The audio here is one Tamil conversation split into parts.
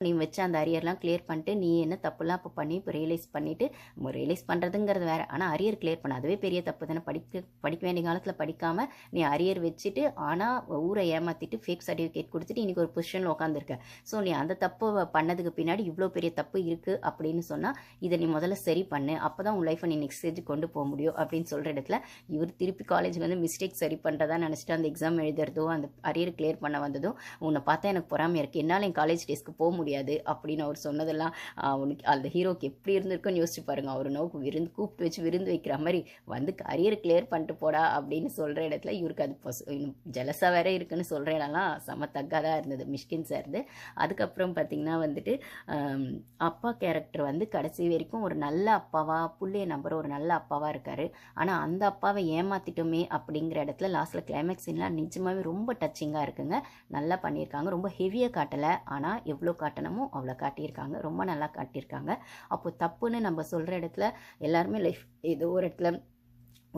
நீ வச்ச அந்த அரியர்லாம் கிளியர் பண்ணிட்டு நீ என்ன தப்புலாம் இப்போ பண்ணி இப்போ ரியலைஸ் பண்ணிவிட்டு ரியலைஸ் பண்ணுறதுங்கிறது வேறு. ஆனால் அரியர் கிளியர் பண்ண அதுவே பெரிய தப்பு தானே. படிக்க படிக்க வேண்டிய காலத்தில் படிக்காமல் நீ அரியர் வச்சுட்டு ஆனால் ஊரை ஏமாற்றிட்டு ஃபேக் சர்டிஃபிகேட் கொடுத்துட்டு இன்றைக்கி ஒரு பொசிஷனில் உட்காந்துருக்க ஸோ நீ அந்த தப்பை பண்ணதுக்கு பின்னாடி இவ்வளோ பெரிய தப்பு இருக்குது அப்படின்னு சொன்னால் இதை நீ முதல்ல சரி பண்ணு. அப்போ தான் உன் லைஃப்பை நீ நெக்ஸ்ட் ஸ்டேஜ் கொண்டு போக முடியும் அப்படின்னு சொல்கிற இடத்துல இவர் திருப்பி காலேஜ் வந்து மிஸ்டேக் சரி பண்ணுறதா நினச்சிட்டு அந்த எக்ஸாம் எழுதுறதோ அந்த அரியர் கிளியர் பண்ண வந்ததோ உன்னை பார்த்தா எனக்கு பொறாமல் இருக்குது என்னால் என் காலேஜ் டேஸ்க்கு போக முடியும் முடியாது அப்படின்னு அவர் சொன்னதெல்லாம் அவனுக்கு அந்த ஹீரோக்கு எப்படி இருந்திருக்குன்னு யோசிச்சு பாருங்க. அவர் நோக்கு விருந்து கூப்பிட்டு வச்சு விருந்து வைக்கிற மாதிரி வந்து கரியர் கிளியர் பண்ணிட்டு போடா அப்படின்னு சொல்கிற இடத்துல இவருக்கு அது பசு இன்னும் வேற இருக்குன்னு சொல்கிற இடம்லாம் செம தக்காதான் இருந்தது மிஷ்கின் சார்ந்து அதுக்கப்புறம் பார்த்தீங்கன்னா வந்துட்டு அப்பா கேரக்டர் வந்து கடைசி வரைக்கும் ஒரு நல்ல அப்பாவா புள்ளைய நம்பர் ஒரு நல்ல அப்பாவாக இருக்காரு. ஆனால் அந்த அப்பாவை ஏமாத்திட்டோமே அப்படிங்கிற இடத்துல லாஸ்ட்டில் கிளைமேக்ஸ் எல்லாம் நிஜமாகவே ரொம்ப டச்சிங்காக இருக்குங்க. நல்லா பண்ணியிருக்காங்க. ரொம்ப ஹெவியாக காட்டலை. ஆனால் எவ்வளோ காட்டணுமோ அவ்வளோ காட்டியிருக்காங்க. ரொம்ப நல்லா காட்டியிருக்காங்க. அப்போ தப்புன்னு நம்ம சொல்கிற இடத்துல எல்லாருமே லைஃப் ஏதோ ஒரு இடத்துல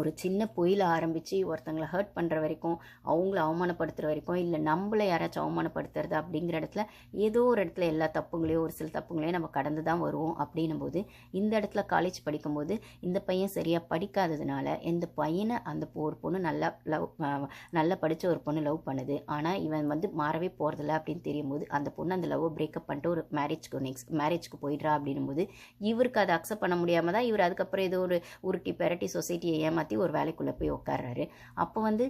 ஒரு சின்ன பொயில ஆரம்பித்து ஒருத்தங்களை ஹர்ட் பண்ணுற வரைக்கும் அவங்கள அவமானப்படுத்துகிற வரைக்கும் இல்லை நம்மளை யாராச்சும் அவமானப்படுத்துறது அப்படிங்கிற இடத்துல ஏதோ ஒரு இடத்துல எல்லா தப்புங்களையும் ஒரு சில தப்புங்களையும் நம்ம கடந்து தான் வருவோம் அப்படின்னும் போது இந்த இடத்துல காலேஜ் படிக்கும்போது இந்த பையன் சரியாக படிக்காததுனால இந்த பையனை அந்த பொ- ஒரு பொண்ணு நல்லா லவ் நல்லா படித்த ஒரு பொண்ணு லவ் பண்ணுது. ஆனால் இவன் வந்து மாறவே போகிறதில்ல அப்படின்னு தெரியும் போது அந்த பொண்ணு அந்த லவ்வை பிரேக்கப் பண்ணிட்டு ஒரு மேரேஜ்க்கு நெக்ஸ்ட் மேரேஜ்க்கு போயிடுறா அப்படின்னும் போது இவருக்கு அதை அக்செப்ட் பண்ண முடியாமல் தான் இவர் அதுக்கப்புறம் ஏதோ ஒரு உருட்டி பெரட்டி சொசைட்டியை ஏமாற்றி ஒரு வேலைக்குள்ளே போய் உட்காடுறாரு அப்போ வந்து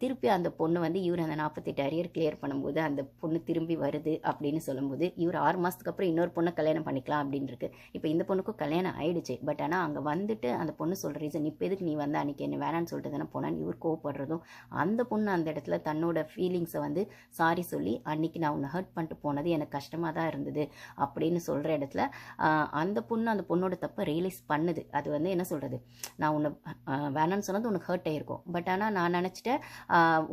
திருப்பி அந்த பொண்ணு வந்து இவர் அந்த நாற்பத்தெட்டு அரியர் கிளியர் பண்ணும்போது அந்த பொண்ணு திரும்பி வருது அப்படின்னு சொல்லும்போது இவர் ஆறு மாதத்துக்கு அப்புறம் இன்னொரு பொண்ணை கல்யாணம் பண்ணிக்கலாம் அப்படின்னு இருக்கு இப்போ இந்த பொண்ணுக்கும் கல்யாணம் ஆயிடுச்சு. பட் ஆனால் அங்கே வந்துட்டு அந்த பொண்ணு சொல்கிற ரீசன் இப்போ எதுக்கு நீ வந்து அன்றைக்கி என்ன வேணான்னு சொல்லிட்டு தானே போனான்னு இவர் கோவப்படுறதும் அந்த பொண்ணு அந்த இடத்துல தன்னோட ஃபீலிங்ஸை வந்து சாரி சொல்லி அன்னைக்கு நான் உன்னை ஹர்ட் பண்ணிட்டு போனது எனக்கு கஷ்டமாக தான் இருந்தது அப்படின்னு சொல்கிற இடத்துல அந்த பொண்ணு அந்த பொண்ணோட தப்பை ரியலைஸ் பண்ணுது. அது வந்து என்ன சொல்கிறது நான் உன்னை வேணான்னு சொன்னது உனக்கு ஹர்ட் ஆகிருக்கும் பட் ஆனால் நான் நினச்சிட்டேன்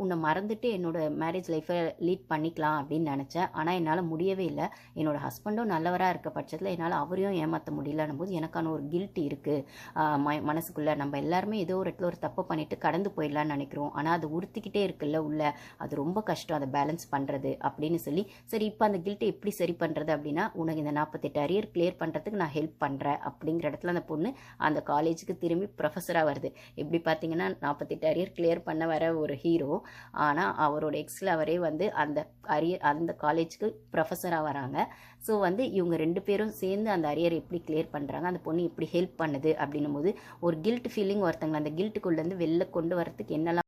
உன்னை மறந்துட்டு என்னோட மேரேஜ் லைஃப்பை லீட் பண்ணிக்கலாம் அப்படின்னு நினச்சேன். ஆனால் என்னால் முடியவே இல்லை. என்னோடய ஹஸ்பண்டும் நல்லவராக இருக்க பட்சத்தில் என்னால் அவரையும் ஏமாற்ற முடியலன்னும் போது எனக்கான ஒரு கில்ட் இருக்குது மனசுக்குள்ளே நம்ம எல்லாருமே ஏதோ ஒரு இடத்துல ஒரு தப்பு பண்ணிவிட்டு கடந்து போயிடலான்னு நினைக்கிறோம். ஆனால் அது உறுத்திக்கிட்டே இருக்குல்ல உள்ள. அது ரொம்ப கஷ்டம். அதை பேலன்ஸ் பண்ணுறது அப்படின்னு சொல்லி. சரி இப்போ அந்த கில்ட்டை எப்படி சரி பண்ணுறது அப்படின்னா உனக்கு இந்த நாற்பத்தெட்டு அரியர் கிளியர் பண்ணுறதுக்கு நான் ஹெல்ப் பண்ணுறேன் அப்படிங்கிற இடத்துல அந்த பொண்ணு அந்த காலேஜுக்கு திரும்பி ப்ரொஃபஸராக வருது. எப்படி பார்த்தீங்கன்னா நாற்பத்தெட்டு அரியர் கிளியர் பண்ண வர ஒரு ஹீரோ ஆனால் அவரோட எக்ஸில் அவரே வந்து அந்த அரியர் அந்த காலேஜுக்கு ப்ரொஃபஸராக வராங்க. ஸோ வந்து இவங்க ரெண்டு பேரும் சேர்ந்து அந்த அரியர் எப்படி கிளியர் பண்ணுறாங்க அந்த பொண்ணு எப்படி ஹெல்ப் பண்ணுது அப்படின்னும் போது ஒரு கில்ட் ஃபீலிங் ஒருத்தங்க அந்த கில்ட்டுக்குள்ளேருந்து வெளில கொண்டு வரதுக்கு என்னெல்லாம்